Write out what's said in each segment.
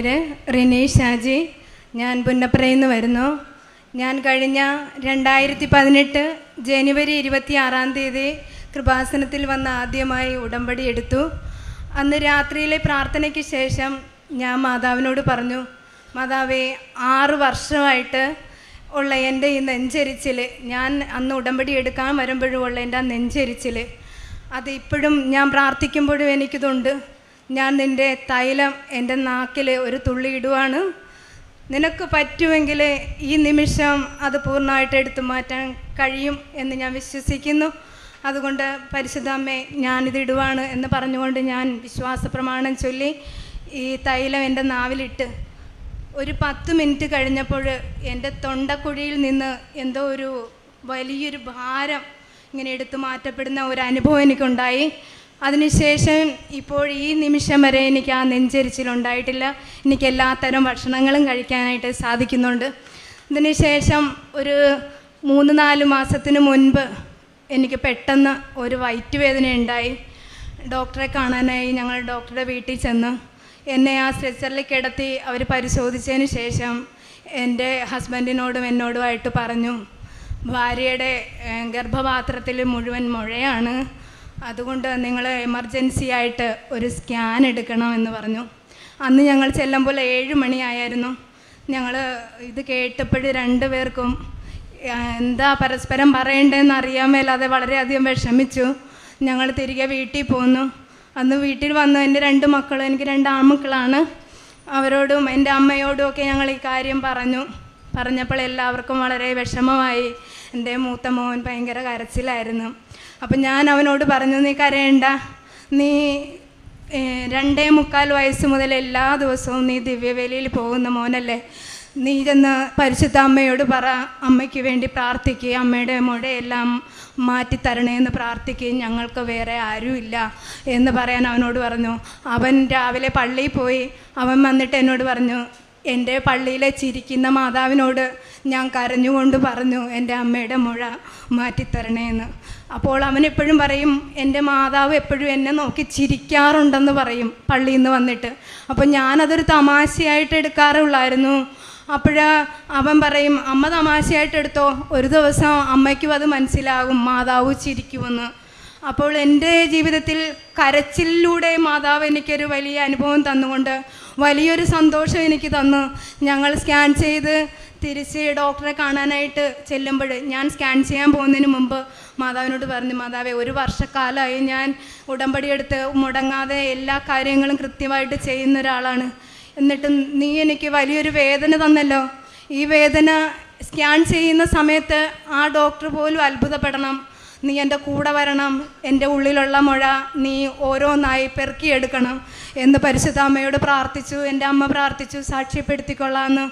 പേര് റിനി ഷാജി. ഞാൻ പുന്നപ്രയിൽ നിന്ന് വരുന്നു. ഞാൻ കഴിഞ്ഞ രണ്ടായിരത്തി പതിനെട്ട് ജനുവരി ഇരുപത്തി ആറാം തീയതി കൃപാസനത്തിൽ വന്ന ആദ്യമായി ഉടമ്പടി എടുത്തു. അന്ന് രാത്രിയിലെ പ്രാർത്ഥനയ്ക്ക് ശേഷം ഞാൻ മാതാവിനോട് പറഞ്ഞു മാതാവേ ആറ് വർഷമായിട്ട് ഉള്ള എന്റെ ഈ നെഞ്ചരിച്ചിൽ ഞാൻ അന്ന് ഉടമ്പടി എടുക്കാൻ വരുമ്പോഴും ഉള്ള എന്റെ ആ നെഞ്ചരിച്ചിൽ അത് ഇപ്പോഴും ഞാൻ പ്രാർത്ഥിക്കുമ്പോഴും എനിക്കിതുണ്ട്. ഞാൻ നിന്റെ തൈലം എന്റെ നാക്കിൽ ഒരു തുള്ളി ഇടുവാണ്. നിനക്ക് പറ്റുമെങ്കിൽ ഈ നിമിഷം അത് പൂർണമായിട്ട് എടുത്തു മാറ്റാൻ കഴിയും എന്ന് ഞാൻ വിശ്വസിക്കുന്നു. അതുകൊണ്ട് പരിശുദ്ധാമ്മേ ഞാനിതിടുവാണ് എന്ന് പറഞ്ഞുകൊണ്ട് ഞാൻ വിശ്വാസ പ്രമാണം ചൊല്ലി ഈ തൈലം എന്റെ നാവിലിട്ട്. ഒരു പത്ത് മിനിറ്റ് കഴിഞ്ഞപ്പോൾ എന്റെ തൊണ്ടക്കുഴിയിൽ നിന്ന് എന്തോ ഒരു വലിയൊരു ഭാരം ഇങ്ങനെ എടുത്തു മാറ്റപ്പെടുന്ന ഒരു അനുഭവം എനിക്കുണ്ടായി. അതിനുശേഷം ഇപ്പോൾ ഈ നിമിഷം വരെ എനിക്ക് ആ നെഞ്ചരിച്ചിലുണ്ടായിട്ടില്ല എനിക്ക് എല്ലാത്തരം ഭക്ഷണങ്ങളും കഴിക്കാനായിട്ട് സാധിക്കുന്നുണ്ട്. അതിനുശേഷം ഒരു മൂന്ന് നാല് മാസത്തിന് മുൻപ് എനിക്ക് പെട്ടെന്ന് ഒരു വയറ്റുവേദന ഉണ്ടായി. ഡോക്ടറെ കാണാനായി ഞങ്ങൾ ഡോക്ടറുടെ വീട്ടിൽ ചെന്ന് എന്നെ ആ സ്ട്രെച്ചറിൽ കിടത്തി അവർ പരിശോധിച്ചതിന് ശേഷം എന്റെ ഹസ്ബൻഡിനോടും എന്നോടുമായിട്ട് പറഞ്ഞു ഭാര്യയുടെ ഗർഭപാത്രത്തിൽ മുഴുവൻ മുഴയാണ്. അതുകൊണ്ട് നിങ്ങൾ എമർജൻസി ആയിട്ട് ഒരു സ്കാൻ എടുക്കണം എന്ന് പറഞ്ഞു. അന്ന് ഞങ്ങൾ ചെല്ലുമ്പോൾ ഏഴ് മണിയായിരുന്നു. ഞങ്ങൾ ഇത് കേട്ടപ്പോൾ രണ്ടു പേർക്കും എന്താ പരസ്പരം പറയണ്ടതെന്ന് അറിയാൻ മേലാതെ വളരെയധികം വിഷമിച്ചു. ഞങ്ങൾ തിരികെ വീട്ടിൽ പോന്നു. അന്ന് വീട്ടിൽ വന്നു എന്റെ രണ്ട് മക്കളും എനിക്ക് രണ്ട് ആൺമക്കളാണ്. അവരോടും എന്റെ അമ്മയോടും ഒക്കെ ഞങ്ങൾ ഈ കാര്യം പറഞ്ഞു. പറഞ്ഞപ്പോൾ എല്ലാവർക്കും വളരെ വിഷമമായി. എന്റെ മൂത്ത മോൻ ഭയങ്കര കരച്ചിലായിരുന്നു. അപ്പം ഞാൻ അവനോട് പറഞ്ഞു നീ കരയണ്ട. നീ രണ്ടേ മുക്കാൽ വയസ്സ് മുതൽ എല്ലാ ദിവസവും നീ ദിവ്യവേലിയിൽ പോകുന്ന മോനല്ലേ. നീ ചെന്ന് പരിശുദ്ധ അമ്മയോട് പറ അമ്മയ്ക്ക് വേണ്ടി പ്രാർത്ഥിക്കുക അമ്മയുടെ മുടയെല്ലാം മാറ്റിത്തരണേ എന്ന് പ്രാർത്ഥിക്കുകയും ഞങ്ങൾക്ക് വേറെ ആരുമില്ല എന്ന് പറയാൻ അവനോട് പറഞ്ഞു. അവൻ രാവിലെ പള്ളിയിൽ പോയി. അവൻ വന്നിട്ട് എന്നോട് പറഞ്ഞു എന്റെ പള്ളിയിലെ ചിരിക്കുന്ന മാതാവിനോട് ഞാൻ കരഞ്ഞുകൊണ്ട് പറഞ്ഞു എന്റെ അമ്മയുടെ മുഴ മാറ്റിത്തരണേന്ന്. അപ്പോൾ അവൻ എപ്പോഴും പറയും എന്റെ മാതാവ് എപ്പോഴും എന്നെ നോക്കി ചിരിക്കാറുണ്ടെന്ന് പറയും പള്ളിയിൽ നിന്ന് വന്നിട്ട്. അപ്പോൾ ഞാനതൊരു തമാശയായിട്ട് എടുക്കാറുള്ളായിരുന്നു. അപ്പോഴ അവൻ പറയും അമ്മ തമാശയായിട്ട് എടുത്തോ? ഒരു ദിവസം അമ്മയ്ക്കും അത് മനസ്സിലാകും മാതാവ് ചിരിക്കുമെന്ന്. അപ്പോൾ എന്റെ ജീവിതത്തിൽ കരച്ചിലൂടെ മാതാവ് എനിക്കൊരു വലിയ അനുഭവം തന്നുകൊണ്ട് വലിയൊരു സന്തോഷം എനിക്ക് തന്നു. ഞങ്ങൾ സ്കാൻ ചെയ്ത് തിരിച്ച് ഡോക്ടറെ കാണാനായിട്ട് ചെല്ലുമ്പോൾ ഞാൻ സ്കാൻ ചെയ്യാൻ പോകുന്നതിന് മുമ്പ് മാതാവിനോട് പറഞ്ഞു മാതാവേ ഒരു വർഷക്കാലമായി ഞാൻ ഉടമ്പടി എടുത്ത് മുടങ്ങാതെ എല്ലാ കാര്യങ്ങളും കൃത്യമായിട്ട് ചെയ്യുന്ന ഒരാളാണ്. എന്നിട്ടും നീ എനിക്ക് വലിയൊരു വേദന തന്നല്ലോ. ഈ വേദന സ്കാൻ ചെയ്യുന്ന സമയത്ത് ആ ഡോക്ടർ പോലും അത്ഭുതപ്പെടണം. നീ എന്റെ കൂടെ വരണം എന്റെ ഉള്ളിലുള്ള മുഴ നീ ഓരോന്നായി പെറുക്കിയെടുക്കണം എന്ന് പരിശുദ്ധ അമ്മയോട് പ്രാർത്ഥിച്ചു എന്റെ അമ്മ പ്രാർത്ഥിച്ചു സാക്ഷ്യപ്പെടുത്തിക്കൊള്ളാമെന്ന്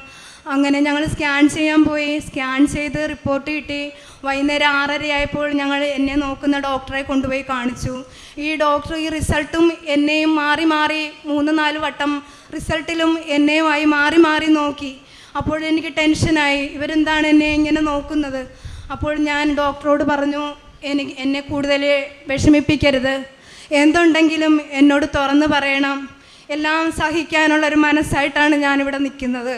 അങ്ങനെ ഞങ്ങൾ സ്കാൻ ചെയ്യാൻ പോയി സ്കാൻ ചെയ്ത് റിപ്പോർട്ട് കിട്ടി. വൈകുന്നേരം ആറരയായപ്പോൾ ഞങ്ങൾ എന്നെ നോക്കുന്ന ഡോക്ടറെ കൊണ്ടുപോയി കാണിച്ചു. ഈ ഡോക്ടർ ഈ റിസൾട്ടും എന്നെയും മാറി മാറി മൂന്ന് നാല് വട്ടം റിസൾട്ടിലും എന്നെയുമായി മാറി മാറി നോക്കി. അപ്പോൾ എനിക്ക് ടെൻഷനായി ഇവരെന്താണ് എന്നെ ഇങ്ങനെ നോക്കുന്നത്? അപ്പോൾ ഞാൻ ഡോക്ടറോട് പറഞ്ഞു എനിക്ക് എന്നെ കൂടുതൽ വിഷമിപ്പിക്കരുത്. എന്തുണ്ടെങ്കിലും എന്നോട് തുറന്ന് പറയണം. എല്ലാം സഹിക്കാനുള്ള ഒരു മനസ്സായിട്ടാണ് ഞാനിവിടെ നിൽക്കുന്നത്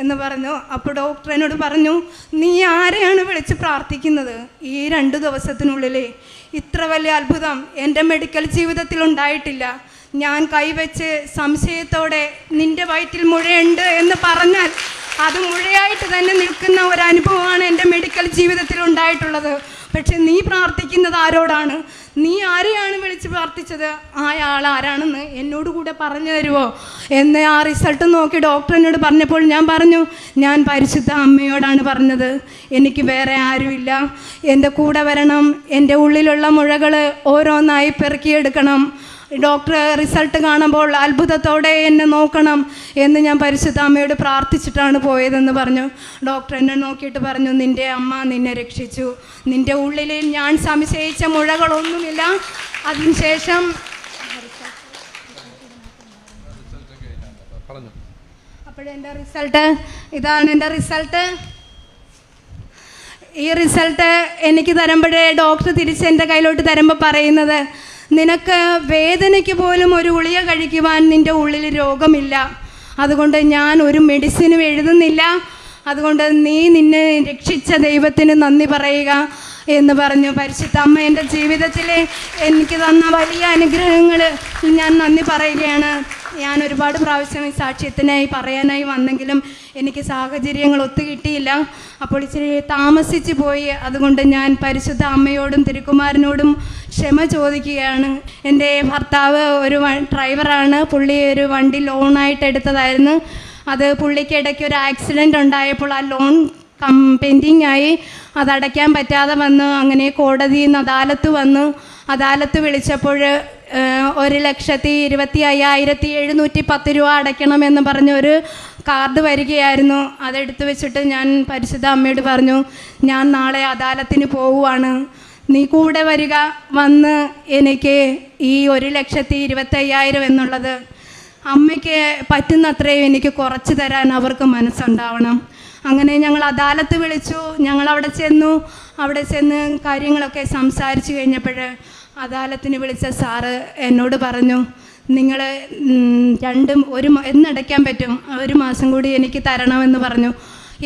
എന്ന് പറഞ്ഞു. അപ്പോൾ ഡോക്ടർ എന്നോട് പറഞ്ഞു നീ ആരെയാണ് വിളിച്ച് പ്രാർത്ഥിക്കുന്നത്? ഈ രണ്ട് ദിവസത്തിനുള്ളിൽ ഇത്ര വലിയ അത്ഭുതം എന്റെ മെഡിക്കൽ ജീവിതത്തിൽ ഉണ്ടായിട്ടില്ല. ഞാൻ കൈവച്ച് സംശയത്തോടെ നിന്റെ വയറ്റിൽ മുഴയുണ്ട് എന്ന് പറഞ്ഞാൽ അത് മുഴയായിട്ട് തന്നെ നിൽക്കുന്ന ഒരു അനുഭവമാണ് എന്റെ മെഡിക്കൽ ജീവിതത്തിൽ ഉണ്ടായിട്ടുള്ളത്. പക്ഷെ നീ പ്രാർത്ഥിക്കുന്നത് ആരോടാണ്? നീ ആരെയാണ് വിളിച്ച് പ്രാർത്ഥിച്ചത്? ആയാൾ ആരാണെന്ന് എന്നോട് കൂടെ പറഞ്ഞു തരുമോ എന്ന് ആ റിസൾട്ട് നോക്കി ഡോക്ടർ എന്നോട് പറഞ്ഞപ്പോൾ ഞാൻ പറഞ്ഞു ഞാൻ പരിശുദ്ധ അമ്മയോടാണ് പറഞ്ഞത്. എനിക്ക് വേറെ ആരുമില്ല. എന്റെ കൂടെ വരണം. എന്റെ ഉള്ളിലുള്ള മുഴകൾ ഓരോന്നായി പെറുക്കിയെടുക്കണം. ഡോക്ടർ റിസൾട്ട് കാണുമ്പോൾ അത്ഭുതത്തോടെ എന്നെ നോക്കണം എന്ന് ഞാൻ പരിശുദ്ധ അമ്മയോട് പ്രാർത്ഥിച്ചിട്ടാണ് പോയതെന്ന് പറഞ്ഞു. ഡോക്ടർ എന്നെ നോക്കിയിട്ട് പറഞ്ഞു നിന്റെ അമ്മ നിന്നെ രക്ഷിച്ചു. നിന്റെ ഉള്ളിൽ ഞാൻ സംശയിച്ച മുഴകളൊന്നുമില്ല. അതിനുശേഷം അപ്പോഴെന്റെ റിസൾട്ട് ഇതാണ് എന്റെ റിസൾട്ട്. ഈ റിസൾട്ട് എനിക്ക് തരുമ്പോഴേ ഡോക്ടർ തിരിച്ച് എന്റെ കയ്യിലോട്ട് തരുമ്പോൾ പറയുന്നത് നിനക്ക് വേദനയ്ക്ക് പോലും ഒരു ഗുളിക കഴിക്കുവാൻ നിന്റെ ഉള്ളിൽ രോഗമില്ല. അതുകൊണ്ട് ഞാൻ ഒരു മെഡിസിനും എഴുതുന്നില്ല. അതുകൊണ്ട് നീ നിന്നെ രക്ഷിച്ച ദൈവത്തിന് നന്ദി പറയുക എന്ന് പറഞ്ഞു. പരിശുദ്ധ അമ്മ എന്റെ ജീവിതത്തിലെ എനിക്ക് തന്ന വലിയ അനുഗ്രഹങ്ങൾ ഞാൻ നന്ദി പറയുകയാണ്. ഞാൻ ഒരുപാട് പ്രാവശ്യം ഈ സാക്ഷ്യത്തിനായി പറയാനായി വന്നെങ്കിലും എനിക്ക് സാഹചര്യങ്ങൾ ഒത്തുകിട്ടിയില്ല അപ്പോൾ ഇച്ചിരി താമസിച്ച് പോയി. അതുകൊണ്ട് ഞാൻ പരിശുദ്ധ അമ്മയോടും തിരുക്കുമാരനോടും ക്ഷമ ചോദിക്കുകയാണ്. എന്റെ ഭർത്താവ് ഒരു ഡ്രൈവറാണ്. പുള്ളി ഒരു വണ്ടി ലോണായിട്ട് എടുത്തതായിരുന്നു. അത് പുള്ളിക്ക് ഇടയ്ക്ക് ഒരു ആക്സിഡന്റ് ഉണ്ടായപ്പോൾ ആ ലോൺ പെൻഡിങ് ആയി അതടയ്ക്കാൻ പറ്റാതെ വന്ന് അങ്ങനെ കോടതിയിൽ നിന്ന് അദാലത്ത് വന്ന് അദാലത്ത് വിളിച്ചപ്പോൾ ഒരു ലക്ഷത്തി ഇരുപത്തി അയ്യായിരത്തി എഴുന്നൂറ്റി പത്ത് രൂപ അടയ്ക്കണമെന്ന് പറഞ്ഞൊരു കാർഡ് വരികയായിരുന്നു. അതെടുത്ത് വെച്ചിട്ട് ഞാൻ പരിശുദ്ധ അമ്മയോട് പറഞ്ഞു ഞാൻ നാളെ അദാലത്തിന് പോവുകയാണ് നീ കൂടെ വരിക. വന്ന് എനിക്ക് ഈ ഒരു ലക്ഷത്തി ഇരുപത്തി അയ്യായിരം എന്നുള്ളത് അമ്മയ്ക്ക് പറ്റുന്നത്രയും എനിക്ക് കുറച്ച് തരാൻ അവർക്ക് മനസ്സുണ്ടാവണം. അങ്ങനെ ഞങ്ങൾ അദാലത്ത് വിളിച്ചു. ഞങ്ങൾ അവിടെ ചെന്നു. അവിടെ ചെന്ന് കാര്യങ്ങളൊക്കെ സംസാരിച്ചു കഴിഞ്ഞപ്പോൾ അദാലത്തിന് വിളിച്ച സാറ് എന്നോട് പറഞ്ഞു നിങ്ങൾ രണ്ടും ഒരു എന്നടയ്ക്കാൻ പറ്റും. ഒരു മാസം കൂടി എനിക്ക് തരണമെന്ന് പറഞ്ഞു.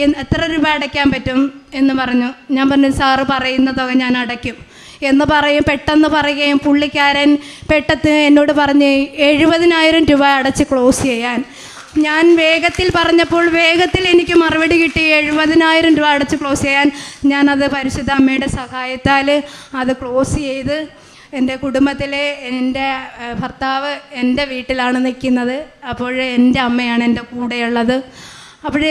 എത്ര രൂപ അടയ്ക്കാൻ പറ്റും? എന്ന് പറഞ്ഞു. ഞാൻ പറഞ്ഞു സാറ് പറയുന്ന തുക ഞാൻ അടയ്ക്കും. എന്ന് പറയും. പെട്ടെന്ന് പറയുകയും പുള്ളിക്കാരൻ പെട്ടെന്ന് എന്നോട് പറഞ്ഞ് എഴുപതിനായിരം രൂപ അടച്ച് ക്ലോസ് ചെയ്യാൻ. ഞാൻ വേഗത്തിൽ പറഞ്ഞപ്പോൾ വേഗത്തിൽ എനിക്ക് മറുപടി കിട്ടി. എഴുപതിനായിരം രൂപ അടച്ച് ക്ലോസ് ചെയ്യാൻ. ഞാനത് പരിശുദ്ധ അമ്മയുടെ സഹായത്താൽ അത് ക്ലോസ് ചെയ്ത് എന്റെ കുടുംബത്തിലെ എന്റെ ഭർത്താവ് എന്റെ വീട്ടിലാണ് നിൽക്കുന്നത്. അപ്പോൾ എന്റെ അമ്മയാണ് എന്റെ കൂടെയുള്ളത്. അപ്പോൾ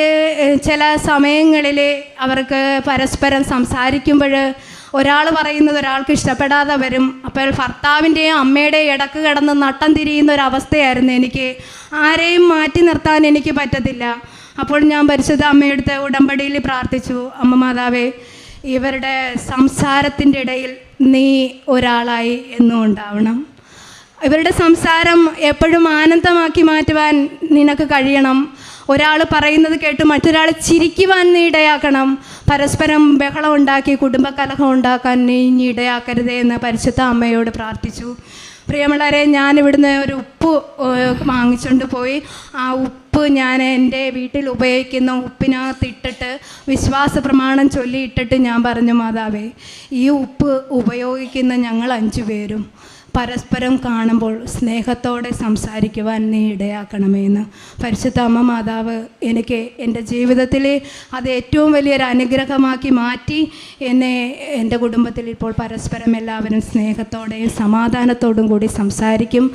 ചില സമയങ്ങളിൽ അവർക്ക് പരസ്പരം സംസാരിക്കുമ്പോൾ ഒരാൾ പറയുന്നത് ഒരാൾക്ക് ഇഷ്ടപ്പെടാതെ വരും. അപ്പോൾ ഭർത്താവിന്റെയും അമ്മയുടെയും ഇടയ്ക്ക് കിടന്ന് നട്ടം തിരിയുന്ന ഒരു അവസ്ഥയായിരുന്നു എനിക്ക്. ആരെയും മാറ്റി നിർത്താൻ എനിക്ക് പറ്റത്തില്ല. അപ്പോൾ ഞാൻ പരിശുദ്ധ അമ്മയെടുത്ത് ഉടമ്പടിയിൽ പ്രാർത്ഥിച്ചു. അമ്മ മാതാവേ ഇവരുടെ സംസാരത്തിന്റെ ഇടയിൽ നീ ഒരാളായി എന്നും ഉണ്ടാവണം ഇവരുടെ സംസാരം എപ്പോഴും ആനന്ദമാക്കി മാറ്റുവാൻ നിനക്ക് കഴിയണം. ഒരാൾ പറയുന്നത് കേട്ട് മറ്റൊരാൾ ചിരിക്കുവാൻ നീ ഇടയാക്കണം. പരസ്പരം ബഹളം ഉണ്ടാക്കി കുടുംബകലഹം ഉണ്ടാക്കാൻ നീ ഇനി ഇടയാക്കരുതേ എന്ന് പരിശുദ്ധ അമ്മയോട് പ്രാർത്ഥിച്ചു. പ്രിയമുള്ളവരെ ഞാൻ ഇവിടുന്ന് ഒരു ഉപ്പ് വാങ്ങിച്ചുകൊണ്ട് പോയി. ആ ഉപ്പ് ഞാൻ എന്റെ വീട്ടിൽ ഉപയോഗിക്കുന്ന ഉപ്പിനകത്ത് ഇട്ടിട്ട് വിശ്വാസ പ്രമാണം ചൊല്ലിയിട്ടിട്ട് ഞാൻ പറഞ്ഞു മാതാവേ ഈ ഉപ്പ് ഉപയോഗിക്കുന്ന ഞങ്ങൾ അഞ്ചു പേരും പരസ്പരം കാണുമ്പോൾ സ്നേഹത്തോടെ സംസാരിക്കുവാൻ നീ ഇടയാക്കണമേ എന്ന് പരിശുദ്ധ അമ്മ മാതാവ് എനിക്ക് എന്റെ ജീവിതത്തിൽ അത് ഏറ്റവും വലിയൊരു അനുഗ്രഹമാക്കി മാറ്റി എന്നെ എന്റെ കുടുംബത്തിൽ ഇപ്പോൾ പരസ്പരം എല്ലാവരും സ്നേഹത്തോടെയും സമാധാനത്തോടും കൂടി സംസാരിക്കും.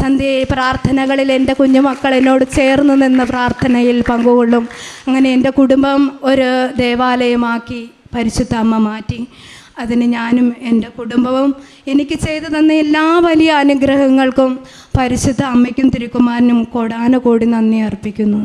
സന്ധ്യ പ്രാർത്ഥനകളിൽ എന്റെ കുഞ്ഞുമക്കൾ എന്നോട് ചേർന്ന് നിന്ന് പ്രാർത്ഥനയിൽ പങ്കുകൊള്ളും. അങ്ങനെ എന്റെ കുടുംബം ഒരു ദേവാലയമാക്കി പരിശുദ്ധ അമ്മ മാറ്റി. അതിന് ഞാനും എന്റെ കുടുംബവും എനിക്ക് ചെയ്തു തന്ന എല്ലാ വലിയ അനുഗ്രഹങ്ങൾക്കും പരിശുദ്ധ അമ്മയ്ക്കും തിരുക്കുമാരനും കോടാനുകോടി നന്ദി അർപ്പിക്കുന്നു.